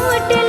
போட்டு